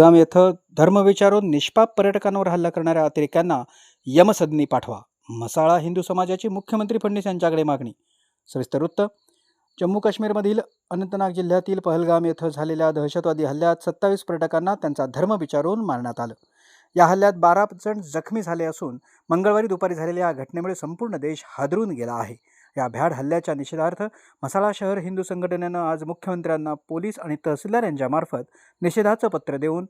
गाम येथं धर्मविचारून निष्पाप पर्यटकांवर हल्ला करणाऱ्या अतिरेक्यांना यमसदनी पाठवा. मसाळा हिंदू समाजाची मुख्यमंत्री फडणवीस यांच्याकडे मागणी. सविस्तर वृत्त. जम्मू काश्मीरमधील अनंतनाग जिल्ह्यातील पहलगाम येथं झालेल्या दहशतवादी हल्ल्यात सत्तावीस पर्यटकांना त्यांचा धर्म विचारून मारण्यात आलं. या हल्ल्यात बारा जण जखमी झाले असून मंगळवारी दुपारी झालेल्या या घटनेमुळे संपूर्ण देश हादरून गेला आहे. या भ्याड हल्ल्याच्या निषेधार्थ मसाला शहर हिंदू संघटनेनं आज मुख्यमंत्र्यांना पोलीस आणि तहसीलदार यांच्यामार्फत निषेधाचं पत्र देऊन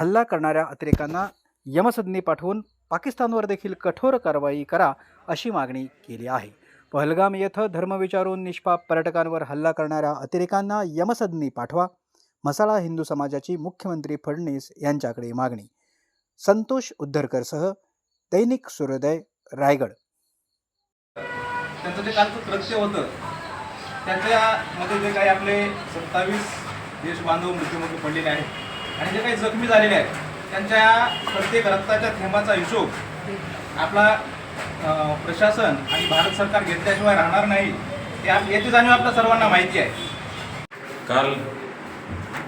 हल्ला करणाऱ्या अतिरेकांना यमसदनी पाठवून पाकिस्तानवर देखील कठोर कारवाई करा अशी मागणी केली आहे. पहलगाम येथं धर्म विचारून निष्पाप पर्यटकांवर हल्ला करणाऱ्या अतिरेकांना यमसदनी पाठवा मसाला हिंदू समाजाची मुख्यमंत्री फडणवीस यांच्याकडे मागणी. संतोष उद्धरकरसह दैनिक सूर्योदय रायगड. त्यांचं जे कालचं कृत्य होतं त्याच्यामध्ये जे काही आपले सत्तावीस देश बांधव मृत्यूमुखी पडलेले आहेत आणि जे काही जखमी झालेले आहेत त्यांच्या प्रत्येक रक्ताच्या थेंबाचा हिशोब आपला प्रशासन आणि भारत सरकार घेतल्याशिवाय राहणार नाही ते आप याची जाणीव आपल्या सर्वांना माहिती आहे. काल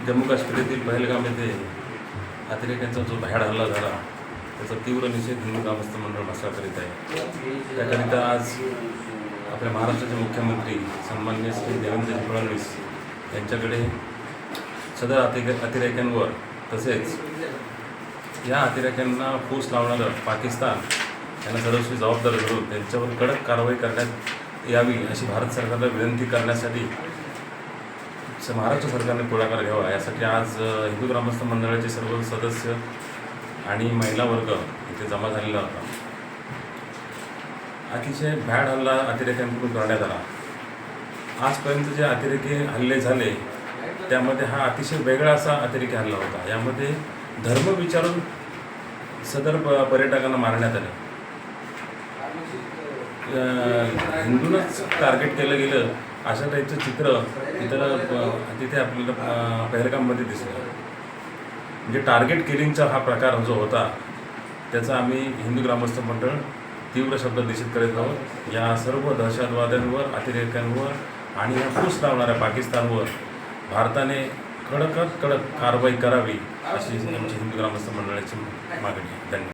जम्मू काश्मीरातील पहलगाम येथे अतिरेक्यांचा जो भ्याड हल्ला झाला त्याचा तीव्र निषेध हिंदू ग्रामस्थ मंडळ मसाळ करीत आहे. त्याकरिता आज आपल्या महाराष्ट्राचे मुख्यमंत्री सन्मान्य श्री देवेंद्रजी फडणवीस यांच्याकडे सदर अति अतिरेक्यांवर तसेच या अतिरेक्यांना फूस लावणारं पाकिस्तान यांना सर्वस्वी जबाबदार धरून त्यांच्यावर कडक कारवाई करण्यात यावी अशी भारत सरकारला विनंती करण्यासाठी स- महाराष्ट्र सरकारने पुढाकार घ्यावा. यासाठी आज हिंदू ग्रामस्थ मंडळाचे सर्व सदस्य आणि महिला वर्ग इथे जमा झालेला होता. अतिशय भ्याड हल्ला अतिरेक्यांकडून करण्यात आला. आजपर्यंत जे अतिरेकी हल्ले झाले त्यामध्ये हा अतिशय वेगळा असा अतिरेकी हल्ला होता. यामध्ये धर्म विचारून सदर प- पर्यटकांना मारण्यात आले. हिंदूनच टार्गेट केलं गेलं अशा टाईपचं चित्र तिथं तिथे आपल्याला अ, पहलगाममध्ये दिसलं. म्हणजे टार्गेट किलिंगचा हा प्रकार जो होता त्याचा आम्ही हिंदू ग्रामस्थ मंडळ तीव्र शब्दात निषेध करीत आहोत या सर्व दहशतवाद्यांवर अतिरेक्यांवर आणि या फूस लावणाऱ्या पाकिस्तानवर भारताने कडकत कडक कारवाई करावी अशी आमची हिंदू ग्रामस्थ मंडळाची मागणी आहे. धन्यवाद.